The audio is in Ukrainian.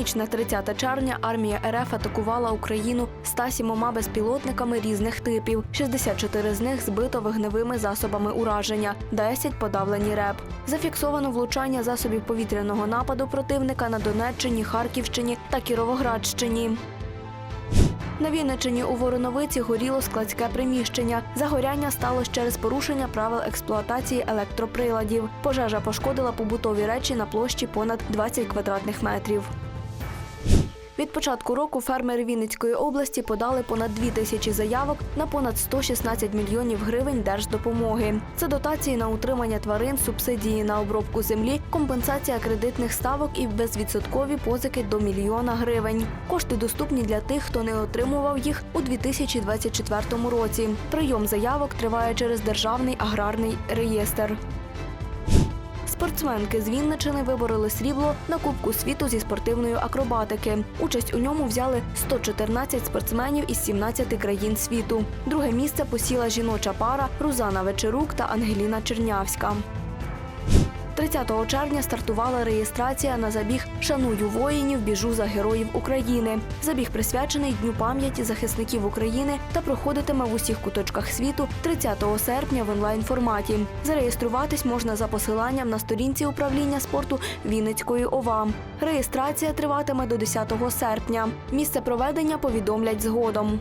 ніч на 30 червня армія РФ атакувала Україну 107 безпілотниками різних типів. 64 з них збито вогневими засобами ураження, 10 подавлені РЕП. Зафіксовано влучання засобів повітряного нападу противника на Донеччині, Харківщині та Кіровоградщині. На Вінниччині у Вороновиці горіло складське приміщення. Загоряння сталося через порушення правил експлуатації електроприладів. Пожежа пошкодила побутові речі на площі понад 20 квадратних метрів. Від початку року фермери Вінницької області подали понад 2 тисячі заявок на понад 116 мільйонів гривень держдопомоги. Це дотації на утримання тварин, субсидії на обробку землі, компенсація кредитних ставок і безвідсоткові позики до мільйона гривень. Кошти доступні для тих, хто не отримував їх у 2024 році. Прийом заявок триває через державний аграрний реєстр. Спортсменки з Вінничини вибороли срібло на Кубку світу зі спортивної акробатики. Участь у ньому взяли 114 спортсменів із 17 країн світу. Друге місце посіла жіноча пара Рузана Вечерук та Ангеліна Чернявська. 30 червня стартувала реєстрація на забіг Шаную воїнів, біжу за героїв України. Забіг присвячений Дню пам'яті захисників України та проходитиме в усіх куточках світу 30 серпня в онлайн форматі. Зареєструватись можна за посиланням на сторінці управління спорту Вінницької ОВА. Реєстрація триватиме до 10 серпня. Місце проведення повідомлять згодом.